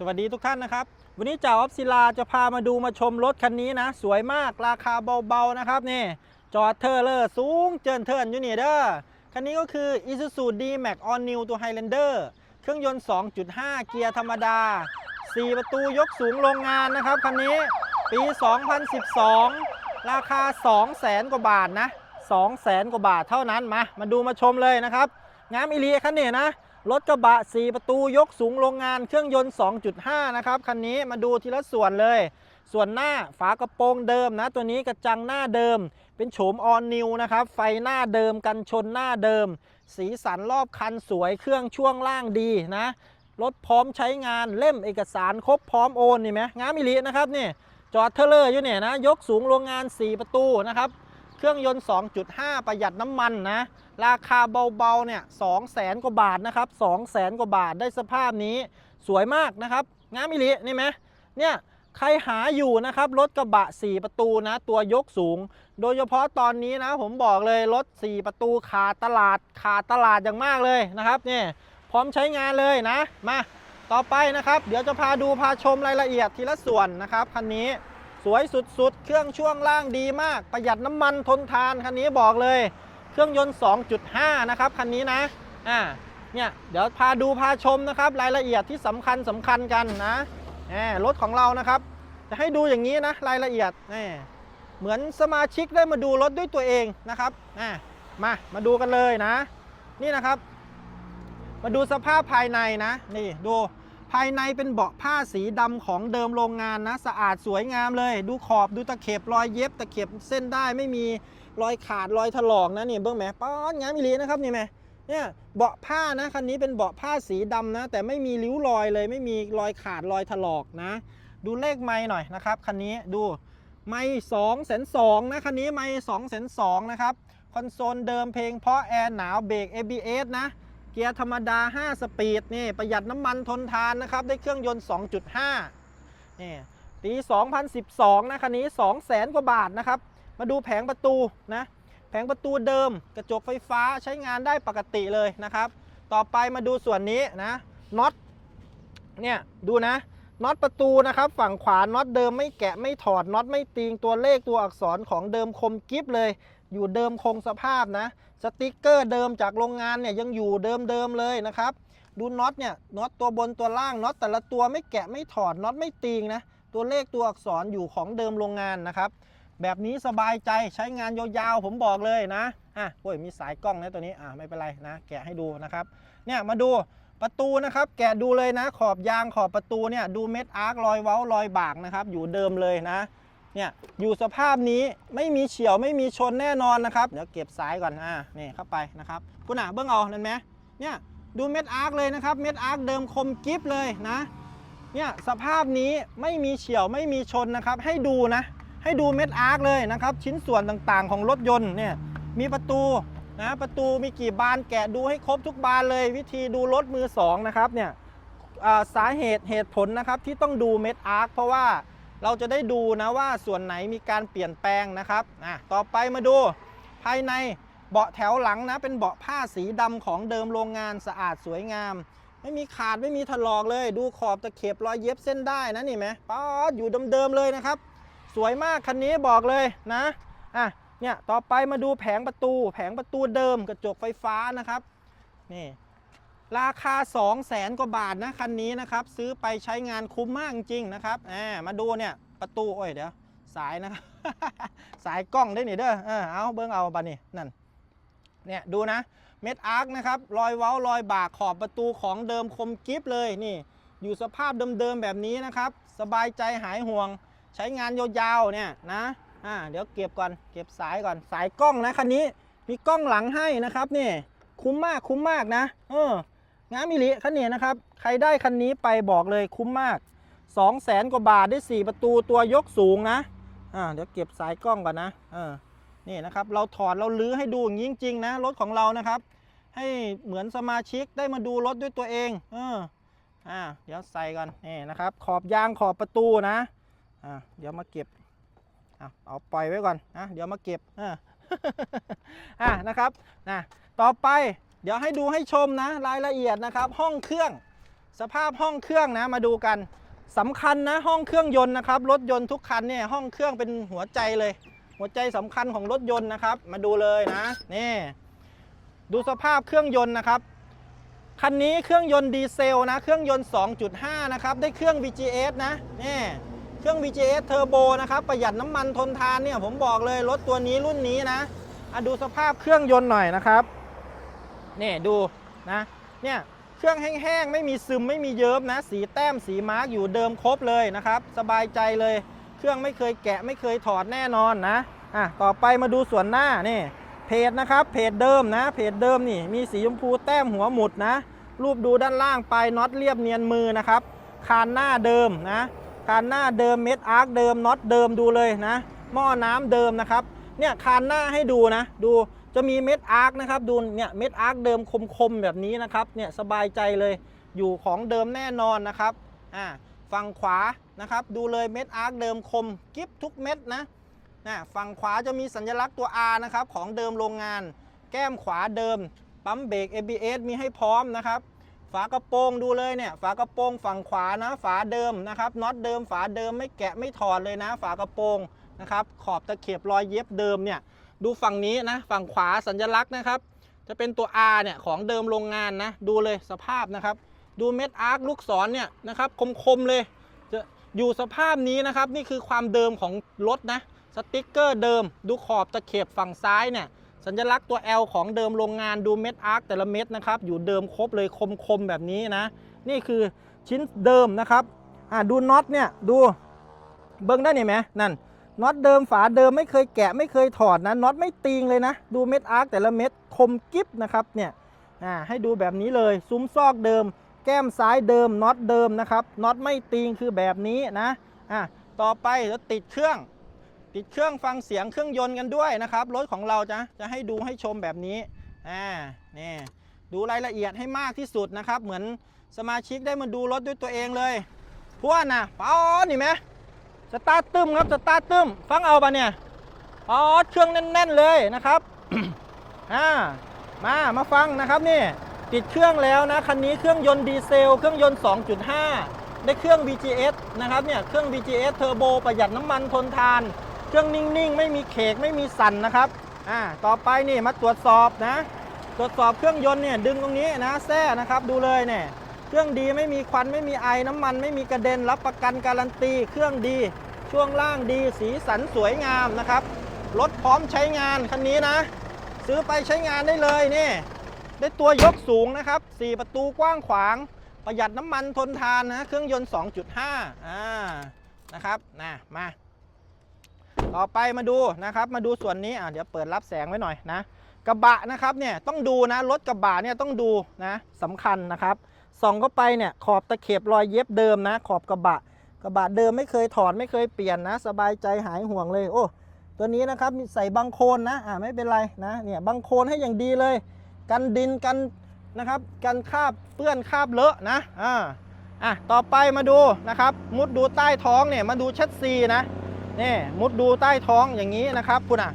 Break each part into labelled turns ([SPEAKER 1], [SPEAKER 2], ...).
[SPEAKER 1] สวัสดีทุกท่านนะครับ วันนี้จ่าออฟศิลาจะพามาดูมาชมรถคันนี้นะ สวยมากราคาเบาๆนะครับนี่จอดเทอร์เลอร์สูงเจินเทินอยู่นี่เด้อคันนี้ก็คือ Isuzu D-Max All New ตัว Highlander เครื่องยนต์ 2.5 เกียร์ธรรมดา 4 ประตูยกสูงโรงงานนะครับคันนี้ปี 2012 ราคา 200,000 กว่าบาทนะ 200,000 กว่าบาทเท่านั้นมา มาดูมาชมเลยนะครับงามอิลีคันนี้นะ รถกระบะ 4 ประตูยกสูงโรงงานเครื่องยนต์ 2.5 นะครับคันนี้มาดูทีละส่วนเลย ส่วนหน้าฝากระโปรงเดิมนะ ตัวนี้กระจังหน้าเดิม เป็นโฉมออนนิวนะครับ ไฟหน้าเดิมกันชนหน้าเดิม สีสันรอบคันสวยเครื่องช่วงล่างดีนะรถพร้อมใช้งานเล่มเอกสารครบพร้อมโอนนี่ไหมงามอิลีนะครับนี่จอดเทเลอร์อยู่เนี่ยนะยกสูงโรงงาน 4 ประตูนะครับ เครื่องยนต์ 2.5 ประหยัดน้ำมันนะ ราคาเบาๆ เนี่ย2 0 0 0 0 0กว่าบาทนะครับ2 0 0 0 0 0กว่าบาทได้สภาพนี้สวยมากนะครับ งามอิลีนี่ไหมเนี่ยใครหาอยู่นะครับรถกระบะ 4 ประตูนะ ตัวยกสูง โดยเฉพาะตอนนี้นะผมบอกเลยรถ 4 ประตูขาดตลาดขาดตลาดอย่างมากเลยนะครับนี่พร้อมใช้งานเลยนะ มาต่อไปนะครับ เดี๋ยวจะพาดูพาชมรายละเอียดทีละส่วนนะครับคันนี้ สวยสุดๆ เครื่องช่วงล่างดีมาก ประหยัดน้ำมันทนทานคันนี้บอกเลย เครื่องยนต์ 2.5 นะครับคันนี้นะอ่าเนี่ยเดี๋ยวพาดูพาชมนะครับ รายละเอียดที่สำคัญสำคัญกันนะแหมรถของเรานะครับ จะให้ดูอย่างนี้นะรายละเอียดนี่เหมือนสมาชิกได้มาดูรถด้วยตัวเองนะครับอ่ามามาดูกันเลยนะ นี่นะครับ มาดูสภาพภายในนะ นี่ดู ภายในเป็นเบาะผ้าสีดำของเดิมโรงงานนะ สะอาดสวยงามเลย ดูขอบดูตะเข็บรอยเย็บตะเข็บเส้นได้ไม่มีรอยขาดรอยถลอกนะนี่เบิ้องแหมป้อนงามอีหลีนะครับนี่แหมเนี่ยเบาะผ้านะคันนี้เป็นเบาะผ้าสีดำนะ แต่ไม่มีริ้วรอยเลย ไม่มีรอยขาดรอยถลอกนะ ดูเลขไม้หน่อยนะครับคันนี้ดูไม้สองแสนสองนะคันนี้ไม้สองแสนสองนะครับคอนโซลเดิมเพลงเพราะแอร์หนาวเบรก ABS นะ กียร์ธรรมดา 5 สปีดนี่ประหยัดน้ำมันทนทานนะครับ ได้เครื่องยนต์ 2.5นี่ปี2012 นะคันนี้ 200,000 กว่าบาทนะครับ มาดูแผงประตูนะ แผงประตูเดิมกระจกไฟฟ้าใช้งานได้ปกติเลยนะครับ ต่อไปมาดูส่วนนี้นะน็อตเนี่ยดูนะน็อตประตูนะครับฝั่งขวาน็อตเดิมไม่แกะไม่ถอดน็อตไม่ตีงตัวเลขตัวอักษรของเดิมคมกิฟเลย อยู่เดิมคงสภาพนะ สติกเกอร์เดิมจากโรงงานเนี่ยยังอยู่เดิมๆเลยนะครับ ดูน็อตเนี่ยน็อตตัวบนตัวล่างน็อตแต่ละตัวไม่แกะไม่ถอดน็อตไม่ตีงนะตัวเลขตัวอักษรอยู่ของเดิมโรงงานนะครับ แบบนี้สบายใจใช้งานยาวๆผมบอกเลยนะอะโอ้ยมีสายกล้องนะตัวนี้อะไม่เป็นไรนะ แกะให้ดูนะครับ เนี่ยมาดูประตูนะครับ แกะดูเลยนะ ขอบยางขอบประตูเนี่ยดูเม็ดอาร์ครอยเว้ารอยบากนะครับ อยู่เดิมเลยนะ เนี่ยอยู่สภาพนี้ไม่มีเฉียวไม่มีชนแน่นอนนะครับเดี๋ยวเก็บสายก่อนอ่านี่เข้าไปนะครับคุณอะเบิ้องเอานั่นไหมเนี่ยดูเม็ดอาร์คเลยนะครับเม็ดอาร์คเดิมคมกิฟเลยนะเนี่ยสภาพนี้ไม่มีเฉียวไม่มีชนนะครับ ให้ดูนะให้ดูเม็ดอาร์คเลยนะครับ ชิ้นส่วนต่างๆของรถยนต์เนี่ยมีประตูนะประตูมีกี่บานแกะดูให้ครบทุกบานเลย วิธีดูรถมือสองนะครับเนี่ยสาเหตุเหตุผลนะครับที่ต้องดูเม็ดอาร์คเพราะว่า เราจะได้ดูนะว่าส่วนไหนมีการเปลี่ยนแปลงนะครับอะต่อไปมาดู ภายในเบาะแถวหลังนะเป็นเบาะผ้าสีดำของเดิมโรงงานสะอาดสวยงาม ไม่มีขาดไม่มีถลอกเลย ดูขอบตะเข็บรอยเย็บเส้นได้นะนี่ไหมป๊อดอยู่เดิมๆเลยนะครับ สวยมากคันนี้บอกเลยนะอะเนี่ยต่อไปมาดูแผงประตู แผงประตูเดิมกระจกไฟฟ้านะครับนี่ ราคา 2 0 0แสนกว่าบาทนะคันนี้นะครับ ซื้อไปใช้งานคุ้มมากจริงนะครับแหมมาดูเนี่ยประตูโอ้ยเดี๋ยว สายนะครับ สายกล้องได้หนิเด้อเออเอาเบิ้งเอาปะนี่นั่นเนี่ยดูนะเม็ดอาร์คนะครับรอยเว้ารอยบากขอบประตูของเดิมคมกิฟเลยนี่ อยู่สภาพเดิมๆแบบนี้นะครับ สบายใจหายห่วง ใช้งานยาวๆเนี่ยนะอ่าเดี๋ยวเก็บก่อนเก็บสายก่อนสายกล้องนะคันนี้มีกล้องหลังให้นะครับนี่คุ้มมากคุ้มมากนะเออ งามมิลิคันนี้นะครับ ใครได้คันนี้ไปบอกเลยคุ้มมาก 2 0 0แสนกว่าบาทได้ 4 ประตูตัวยกสูงนะอ่าเดี๋ยวเก็บสายกล้องก่อนนะเออนี่นะครับ เราถอดเราลื้อให้ดูอย่างนี้จริงๆนะรถของเรานะครับ ให้เหมือนสมาชิกได้มาดูรถด้วยตัวเองเอออ่าเดี๋ยวใส่ก่อนนี่นะครับ ขอบยางขอบประตูนะอ่าเดี๋ยวมาเก็บเอาเอาปล่อยไว้ก่อนนะเดี๋ยวมาเก็บอ่าอ่านะครับนะต่อไป เดี๋ยวให้ดูให้ชมนะรายละเอียดนะครับ ห้องเครื่อง สภาพห้องเครื่องนะมาดูกันสำคัญนะห้องเครื่องยนต์นะครับรถยนต์ทุกคันเนี่ยห้องเครื่องเป็นหัวใจเลย หัวใจสำคัญของรถยนต์นะครับ มาดูเลยนะนี่ดูสภาพเครื่องยนต์นะครับคันนี้เครื่องยนต์ดีเซลนะ เครื่องยนต์ 2.5 นะครับ ได้เครื่อง VGS นะนี่เครื่อง VGS เทอร์โบนะครับ ประหยัดน้ำมันทนทานเนี่ย ผมบอกเลยรถตัวนี้รุ่นนี้นะอะดูสภาพเครื่องยนต์หน่อยนะครับ นี่ดูนะเนี่ยเครื่องแห้งๆ ไม่มีซึมไม่มีเยิ้มนะ สีแต้มสีมาร์กอยู่เดิมครบเลยนะครับ สบายใจเลย เครื่องไม่เคยแกะไม่เคยถอดแน่นอนนะอะต่อไปมาดูส่วนหน้านี่เพจนะครับเพจเดิมนะ เพจเดิมนี่ มีสีชมพูแต้มหัวหมุดนะ รูปดูด้านล่างไปลายน็อตเรียบเนียนมือนะครับ คานหน้าเดิมนะคานหน้าเดิมเม็ดอาร์คเดิมน็อตเดิมดูเลยนะหม้อน้ำเดิมนะครับเนี่ยคานหน้าให้ดูนะ ดู จะมีเม็ดอาร์คนะครับดูเนี่ยเม็ดอาร์คเดิมคมๆแบบนี้นะครับเนี่ยสบายใจเลยอยู่ของเดิมแน่นอนนะครับอ่าฝั่งขวานะครับดูเลยเม็ดอาร์คเดิมคมกิฟทุกเม็ดนะนะฝั่งขวาจะมีสัญลักษณ์ตัว R นะครับของเดิมโรงงาน แก้มขวาเดิม ปั๊มเบรก ABS มีให้พร้อมนะครับฝากระโปรงดูเลยเนี่ยฝากระโปรงฝั่งขวานะฝาเดิมนะครับน็อตเดิมฝาเดิมไม่แกะไม่ถอดเลยนะ ฝากระโปรงนะครับขอบตะเข็บรอยเย็บเดิมเนี่ย ดูฝั่งนี้นะ ฝั่งขวาสัญลักษณ์นะครับ จะเป็นตัว R เนี่ย ของเดิมโรงงานนะ ดูเลยสภาพนะครับ ดูเม็ดอาร์คลูกศรเนี่ยนะครับคมๆเลย จะอยู่สภาพนี้นะครับ นี่คือความเดิมของรถนะ สติ๊กเกอร์เดิม ดูขอบตะเข็บฝั่งซ้ายเนี่ย สัญลักษณ์ตัว L ของเดิมโรงงาน ดูเม็ดอาร์คแต่ละเม็ดนะครับ อยู่เดิมครบเลยคมๆแบบนี้นะ นี่คือชิ้นเดิมนะครับ อ่าดูน็อตเนี่ย ดู เบิ้งได้นี่ไหมนั่น น็อตเดิมฝาเดิมไม่เคยแกะไม่เคยถอดนะน็อตไม่ตีงเลยนะ ดูเม็ดอาร์คแต่ละเม็ดคมกิฟนะครับเนี่ยอ่าให้ดูแบบนี้เลยซุ้มซอกเดิม แก้มซ้ายเดิมน็อตเดิมนะครับน็อตไม่ตีงคือแบบนี้นะอะต่อไปแล้วติดเครื่อง ติดเครื่องฟังเสียงเครื่องยนต์กันด้วยนะครับรถของเราจะจะให้ดูให้ชมแบบนี้อ่านี่ดูรายละเอียดให้มากที่สุดนะครับ เหมือนสมาชิกได้มาดูรถด้วยตัวเองเลยพวกน่ะป๋อนี่ไหม สตาร์ทตึมครับสตาร์ทตึมฟังเอาปะเนี่ยป๋อเครื่องแน่น ๆเลยนะครับอ่ามามาฟังนะครับนี่ติดเครื่องแล้วนะคันนี้เครื่องยนต์ดีเซล เครื่องยนต์ 2.5 ได้เครื่อง VGS นะครับเนี่ยเครื่อง VGS เทอร์โบประหยัดน้ำมันทนทาน เครื่องนิ่ง ๆ ไม่มีเขกไม่มีสั่นนะครับอ่าต่อไปนี่มาตรวจสอบนะ ตรวจสอบเครื่องยนต์เนี่ยดึงตรงนี้นะแท้นะครับดูเลยเนี่ย เครื่องดีไม่มีควันไม่มีไอน้ำมัน ไม่มีกระเด็นรับประกันการันตี เครื่องดี ช่วงล่างดี สีสันสวยงามนะครับรถพร้อมใช้งานคันนี้นะ ซื้อไปใช้งานได้เลยนี่ได้ตัวยกสูงนะครับ4ประตูกว้างขวาง ประหยัดน้ำมันทนทานนะเครื่องยนต์ 2.5อ่านะครับนะมา ต่อไปมาดูนะครับ มาดูส่วนนี้อะเดี๋ยวเปิดรับแสงไว้หน่อยนะ กระบะนะครับเนี่ยต้องดูนะรถกระบะเนี่ยต้องดูนะสำคัญนะครับ ส่องเข้าไปเนี่ยขอบตะเข็บรอยเย็บเดิมนะ ขอบกระบะ กระบะเดิมไม่เคยถอดไม่เคยเปลี่ยนนะ สบายใจหายห่วงเลย โอ้ตัวนี้นะครับมีใส่บังโคลนนะอ่าไม่เป็นไรนะเนี่ยบังโคลนให้อย่างดีเลย กันดินกันนะครับกันคาบเปื้อนคาบเลอะนะอ่าอะต่อไปมาดูนะครับ มุดดูใต้ท้องเนี่ยมาดูแชสซีนะนี่มุดดูใต้ท้องอย่างนี้นะครับคุณอะ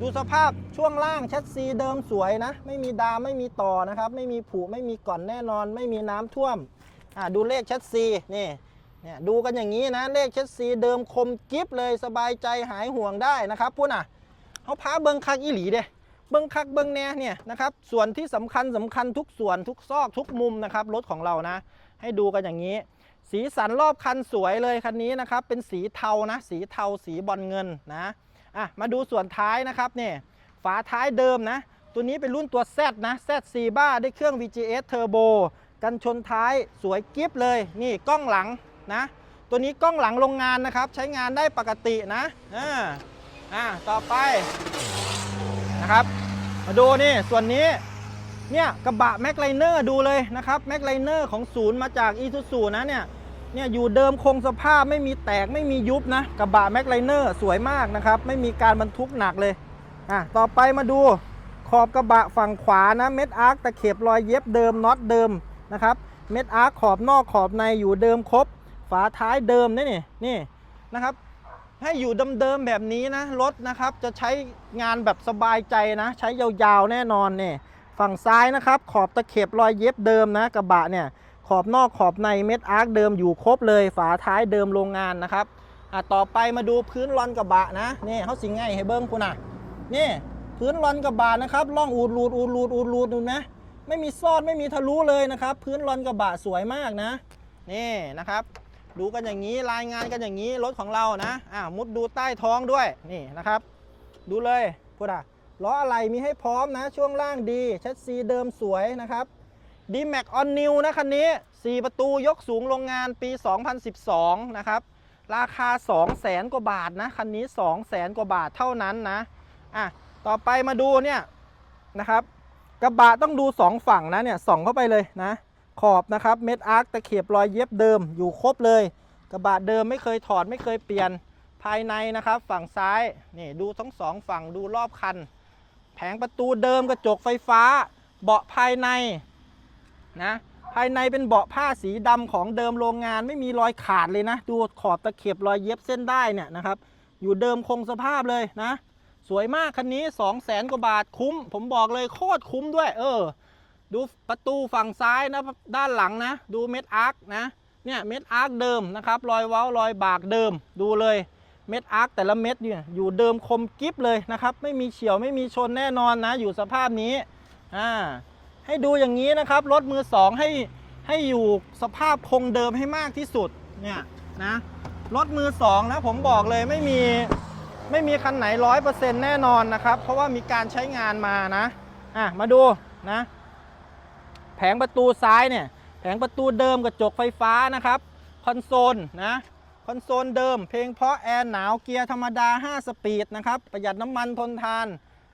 [SPEAKER 1] ดูสภาพช่วงล่างแชสซีเดิมสวยนะ ไม่มีดามไม่มีต่อนะครับ ไม่มีผุไม่มีก่อนแน่นอน ไม่มีน้ำท่วมอ่าดูเลขแชสซีนี่เนี่ยดูกันอย่างนี้นะเลขแชสซีเดิมคมกิฟเลยสบายใจหายห่วงได้นะครับพุ่นอะเขาพาเบิงคักอีหลีเด้เบิ้งคักเบิ้งแน่เนี่ยนะครับส่วนที่สำคัญสำคัญทุกส่วนทุกซอกทุกมุมนะครับรถของเรานะ ให้ดูกันอย่างนี้สีสันรอบคันสวยเลยคันนี้นะครับเป็นสีเทานะ สีเทาสีบอลเงินนะ อะมาดูส่วนท้ายนะครับเนี่ยฝาท้ายเดิมนะ ตัวนี้เป็นรุ่นตัว Z นะ Z 4บ้าได้เครื่อง VGS Turbo กันชนท้ายสวยกิฟเลย นี่กล้องหลังนะ ตัวนี้กล้องหลังโรงงานนะครับ ใช้งานได้ปกตินะอ่าอ่าต่อไปนะครับ มาดูนี่ส่วนนี้เนี่ยกระบะแม็กไลเนอร์ดูเลยนะครับแม็กไลเนอร์ของศูนย์มาจากอีซูซูนะเนี่ย เนี่ยอยู่เดิมคงสภาพไม่มีแตกไม่มียุบนะกระบะแม็กไลเนอร์สวยมากนะครับ ไม่มีการบรรทุกหนักเลยอะต่อไปมาดูขอบกระบะฝั่งขวานะเม็ดอาร์คตะเข็บรอยเย็บเดิมน็อตเดิมนะครับเม็ดอาร์คขอบนอกขอบในอยู่เดิมครบ ฝาท้ายเดิมนี่นี่นี่นะครับให้อยู่เดิมๆแบบนี้นะรถนะครับจะใช้งานแบบสบายใจนะ ใช้ยาวๆแน่นอนเนี่ยฝั่งซ้ายนะครับ ขอบตะเข็บรอยเย็บเดิมนะกระบะเนี่ย ขอบนอกขอบในเม็ดอาร์คเดิมอยู่ครบเลยฝาท้ายเดิมโรงงานนะครับอะต่อไปมาดูพื้นรอนกระบะนะนี่เขาสิงไงให้เบิ้งคุณอะนี่พื้นรอนกระบะนะครับล่องอูดรูดอูดรูดอูดรูดดูไหมไม่มีซอดไม่มีทะลุเลยนะครับ พื้นรอนกระบะสวยมากนะนี่นะครับ ดูกันอย่างนี้รายงานกันอย่างนี้รถของเรานะอ่ามุดดูใต้ท้องด้วยนี่นะครับ ดูเลยพูดอะล้ออะไรมีให้พร้อมนะ ช่วงล่างดีแชสซีเดิมสวยนะครับ d m a x On New นะคันนี้ 4 ประตูยกสูงโรงงานปี 2012 นะครับ ราคา 200,000 กว่าบาทนะ คันนี้ 200,000 กว่าบาทเท่านั้นนะ อะ ต่อไปมาดูเนี่ยนะครับ กระบะต้องดู 2 ฝั่งนะเนี่ยส่องเข้าไปเลยนะ ขอบนะครับเม็ดอาร์คตะเข็บรอยเย็บเดิมอยู่ครบเลย กระบะเดิมไม่เคยถอดไม่เคยเปลี่ยนภายในนะครับ ฝั่งซ้ายนี่ดูทั้งสองฝั่งดูรอบคัน แผงประตูเดิมกระจกไฟฟ้า เบาะภายใน นะภายในเป็นเบาะผ้าสีดำของเดิมโรงงานไม่มีรอยขาดเลยนะ ดูขอบตะเข็บรอยเย็บเส้นได้เนี่ยนะครับ อยู่เดิมคงสภาพเลยนะ สวยมากคันนี้ 2 0 0แสนกว่าบาทคุ้ม ผมบอกเลยโคตรคุ้มด้วย เออ ดูประตูฝั่งซ้ายนะด้านหลังนะ ดูเม็ดอาร์คนะเนี่ยเม็ดอาร์คเดิมนะครับ รอยเว้ารอยบากเดิม ดูเลยเม็ดอาร์คแต่ละเม็ดเนี่ยอยู่เดิมคมกริบเลยนะครับ ไม่มีเฉียวไม่มีชนแน่นอนนะ อยู่สภาพนี้อ่า ให้ดูอย่างนี้นะครับ รถมือสองให้ให้อยู่สภาพคงเดิมให้มากที่สุดเนี่ยนะรถมือสองนะผมบอกเลยไม่มีไม่มีคันไหนร้อยเปอร์เซ็นต์แน่นอนนะครับ เพราะว่ามีการใช้งานมานะอะมาดูนะ แผงประตูซ้ายเนี่ยแผงประตูเดิมกระจกไฟฟ้านะครับคอนโซลนะคอนโซลเดิม เพลงเพราะแอร์หนาวเกียร์ธรรมดา 5 สปีดนะครับ ประหยัดน้ำมันทนทาน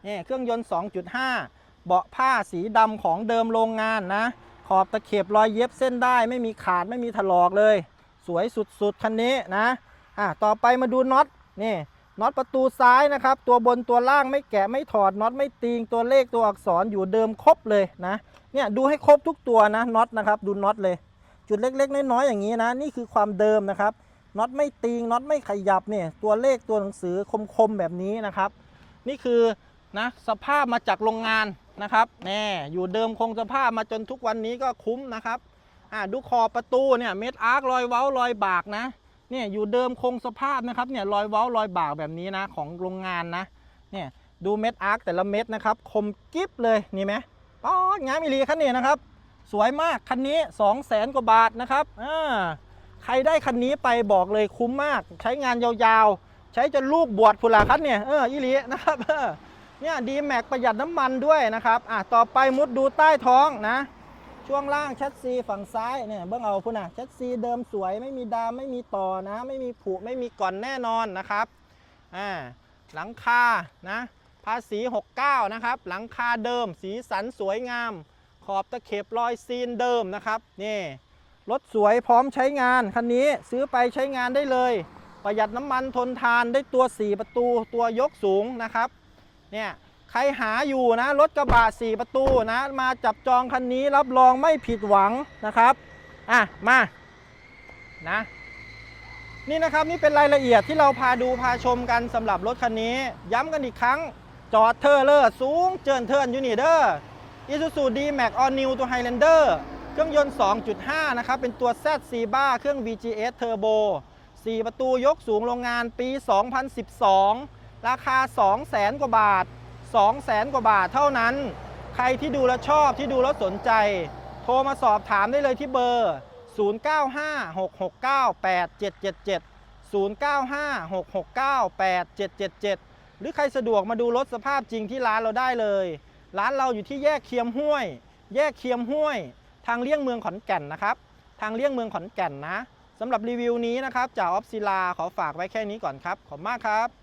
[SPEAKER 1] เนี่ยเครื่องยนต์ 2.5 เบาะผ้าสีดำของเดิมโรงงานนะ ขอบตะเข็บรอยเย็บเส้นได้ ไม่มีขาดไม่มีถลอกเลย สวยสุดๆคันนี้นะอะต่อไปมาดูน็อตนี่น็อตประตูซ้ายนะครับ ตัวบนตัวล่างไม่แกะไม่ถอดน็อตไม่ตีงตัวเลขตัวอักษรอยู่เดิมครบเลยนะเนี่ยดูให้ครบทุกตัวนะน็อตนะครับดูน็อตเลย จุดเล็กๆน้อยๆอย่างนี้นะ นี่คือความเดิมนะครับน็อตไม่ตีงน็อตไม่ขยับเนี่ยตัวเลขตัวหนังสือคมๆแบบนี้นะครับ นี่คือนะสภาพมาจากโรงงาน นะครับแน่อยู่เดิมคงสภาพมาจนทุกวันนี้ก็คุ้มนะครับอ่าดูขอบประตูเนี่ยเม็ดอาร์ครอยเว้ารอยบากนะเนี่ยอยู่เดิมคงสภาพนะครับเนี่ยรอยเว้ารอยบากแบบนี้นะของโรงงานนะเนี่ยดูเม็ดอาร์คแต่ละเม็ดนะครับคมกิ๊บเลยนี่ไหมอ๋องามอีลีคันนี้นะครับ สวยมากคันนี้ 2 0 0แสนกว่าบาทนะครับอ่าใครได้คันนี้ไปบอกเลยคุ้มมาก ใช้งานยาวๆ ใช้จนลูกบวชพุละคันเนี่ยเอออีหลีนะครับ เนี่ยดีแม็กประหยัดน้ำมันด้วยนะครับอะต่อไปมุดดูใต้ท้องนะ ช่วงล่างแชสซีฝั่งซ้ายเนี่ยเบื้องเอาพุ่นอะแชสซีเดิมสวยไม่มีดามไม่มีต่อนะ ไม่มีผุไม่มีก่อนแน่นอนนะครับอ่าหลังคานะภาษี 69 นะครับ หลังคาเดิมสีสันสวยงาม ขอบตะเข็บรอยซีนเดิมนะครับนี่รถสวยพร้อมใช้งานคันนี้ซื้อไปใช้งานได้เลย ประหยัดน้ำมันทนทานได้ตัว 4 ประตูตัวยกสูงนะครับ เนี่ยใครหาอยู่นะรถกระบะ4ประตูนะมาจับจองคันนี้รับรองไม่ผิดหวังนะครับอะมานะนี่นะครับนี่เป็นรายละเอียดที่เราพาดูพาชมกันสำหรับรถคันนี้ ย้ำกันอีกครั้งจอดเทอร์เลอร์สูงเจินเทิร์นยูนิเดอร์อิซูซูดีแม็กออนนิวตัวไฮแลนเดอร์เครื่องยนต์ 2.5 นะครับ เป็นตัว Z c b a เครื่อง VGS Turbo 4 ประตูยกสูงโรงงานปี 2012 ราคา 200,000กว่าบาท 200,000กว่าบาทเท่านั้น ใครที่ดูแล้วชอบที่ดูแล้วสนใจ โทรมาสอบถามได้เลยที่เบอร์ 0956698777 0956698777 หรือใครสะดวกมาดูรถสภาพจริงที่ร้านเราได้เลย ร้านเราอยู่ที่แยกเคียมห้วย แยกเคียมห้วย ทางเลี่ยงเมืองขอนแก่นนะครับ ทางเลี่ยงเมืองขอนแก่นนะสำหรับรีวิวนี้นะครับจากออฟซิลาขอฝากไว้แค่นี้ก่อนครับ ขอบคุณมากครับ